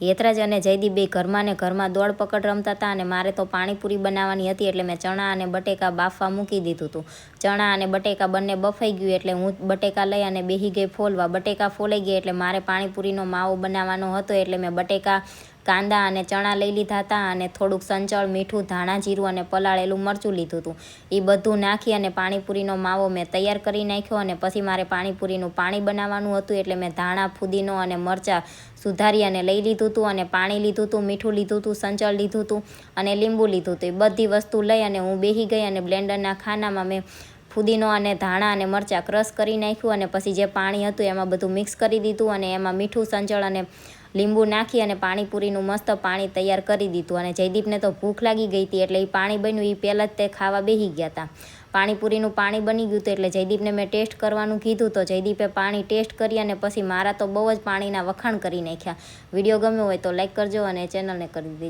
હેતરાજ અને જયદીપ બે ઘરમાં ને ઘરમાં દોડ પકડ રમતા હતા અને મારે તો પાણીપુરી બનાવવાની હતી એટલે મેં ચણા અને બટેકા બાફવા મૂકી દીધું હતું ચણા અને બટેકા બંને બફાઈ ગયું એટલે હું બટેકા લઈ અને બેસી ગઈ ફોલવા. બટેકા ફોલાઈ ગયા એટલે મારે પાણીપુરીનો માવો બનાવવાનો હતો એટલે મેં બટેકા કાંદા અને ચણા લઈ લીધા હતા અને થોડુંક સંચળ, મીઠું, ધાણા, જીરું અને પલાળેલું મરચું લીધું હતું. એ બધું નાખી અને પાણીપુરીનો માવો મેં તૈયાર કરી નાખ્યો અને પછી મારે પાણીપુરીનું પાણી બનાવવાનું હતું એટલે મેં ધાણા, ફુદીનો અને મરચાં સુધારી અને લઈ લીધું હતું અને પાણી લીધું હતું મીઠું લીધું હતું સંચળ લીધું હતું અને લીંબુ લીધું હતું એ બધી વસ્તુ લઈ અને હું બેસી ગઈ અને બ્લેન્ડરના ખાનામાં મેં ફુદીનો અને ધાણા અને મરચાં ક્રશ કરી નાખ્યું અને પછી જે પાણી હતું એમાં બધું મિક્સ કરી દીધું અને એમાં મીઠું, સંચળ અને લીંબુ નાખી અને પાણીપુરીનું મસ્ત પાણી તૈયાર કરી દીધું. અને જયદીપને તો ભૂખ લાગી ગઈ હતી એટલે એ પાણી બન્યું એ પહેલાં જ તે ખાવા બેસી ગયા હતા. પાણીપુરીનું પાણી બની ગયું હતું એટલે જયદીપને મેં ટેસ્ટ કરવાનું કીધું તો જયદીપે પાણી ટેસ્ટ કરી અને પછી મારા તો બહુ જ પાણીના વખાણ કરી નાખ્યા. વીડિયો ગમ્યો હોય તો લાઈક કરજો અને ચેનલને કરી દેજો.